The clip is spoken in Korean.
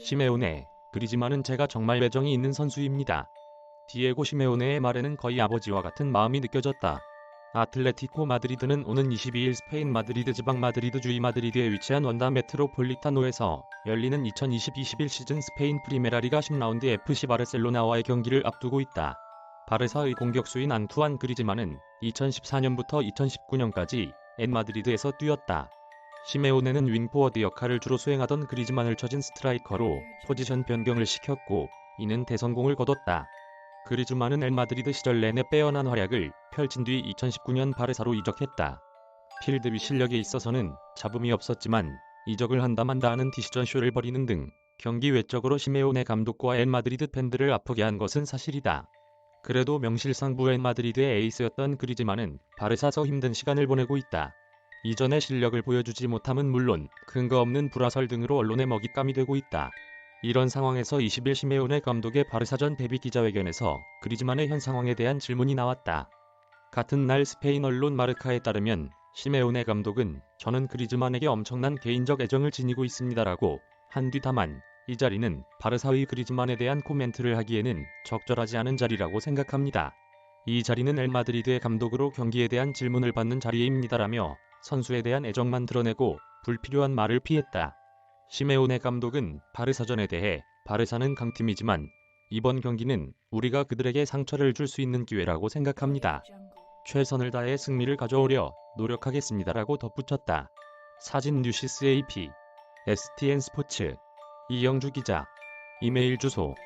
시메오네, 그리지만은 제가 정말 애정이 있는 선수입니다. 디에고 시메오네의 말에는 거의 아버지와 같은 마음이 느껴졌다. 아틀레티코 마드리드는 오는 22일 스페인 마드리드 지방 마드리드 주위 마드리드에 위치한 원다 메트로폴리타노에서 열리는 2020-21 시즌 스페인 프리메라리가 10라운드 FC 바르셀로나와의 경기를 앞두고 있다. 바르사의 공격수인 안투안 그리즈만은 2014년부터 2019년까지 엔 마드리드에서 뛰었다. 시메오네는 윙포워드 역할을 주로 수행하던 그리즈만을 처진 스트라이커로 포지션 변경을 시켰고 이는 대성공을 거뒀다. 그리즈만은 엘 마드리드 시절 내내 빼어난 활약을 펼친 뒤 2019년 바르사로 이적했다. 필드 위 실력에 있어서는 잡음이 없었지만 이적을 한다만다 하는 디시전 쇼를 벌이는 등 경기 외적으로 시메오네 감독과 엘 마드리드 팬들을 아프게 한 것은 사실이다. 그래도 명실상부 엘 마드리드의 에이스였던 그리즈만은 바르사서 힘든 시간을 보내고 있다. 이전의 실력을 보여주지 못함은 물론 근거 없는 불화설 등으로 언론의 먹잇감이 되고 있다. 이런 상황에서 20일 시메오네 감독의 바르사전 데뷔 기자회견에서 그리즈만의 현 상황에 대한 질문이 나왔다. 같은 날 스페인 언론 마르카에 따르면 시메오네 감독은 저는 그리즈만에게 엄청난 개인적 애정을 지니고 있습니다라고 한 뒤 다만 이 자리는 바르사의 그리즈만에 대한 코멘트를 하기에는 적절하지 않은 자리라고 생각합니다. 이 자리는 엘 마드리드의 감독으로 경기에 대한 질문을 받는 자리입니다라며 선수에 대한 애정만 드러내고 불필요한 말을 피했다. 시메오네 감독은 바르사전에 대해 바르사는 강팀이지만 이번 경기는 우리가 그들에게 상처를 줄 수 있는 기회라고 생각합니다. 최선을 다해 승리를 가져오려 노력하겠습니다라고 덧붙였다. 사진 뉴시스 AP STN 스포츠 이영주 기자 이메일 주소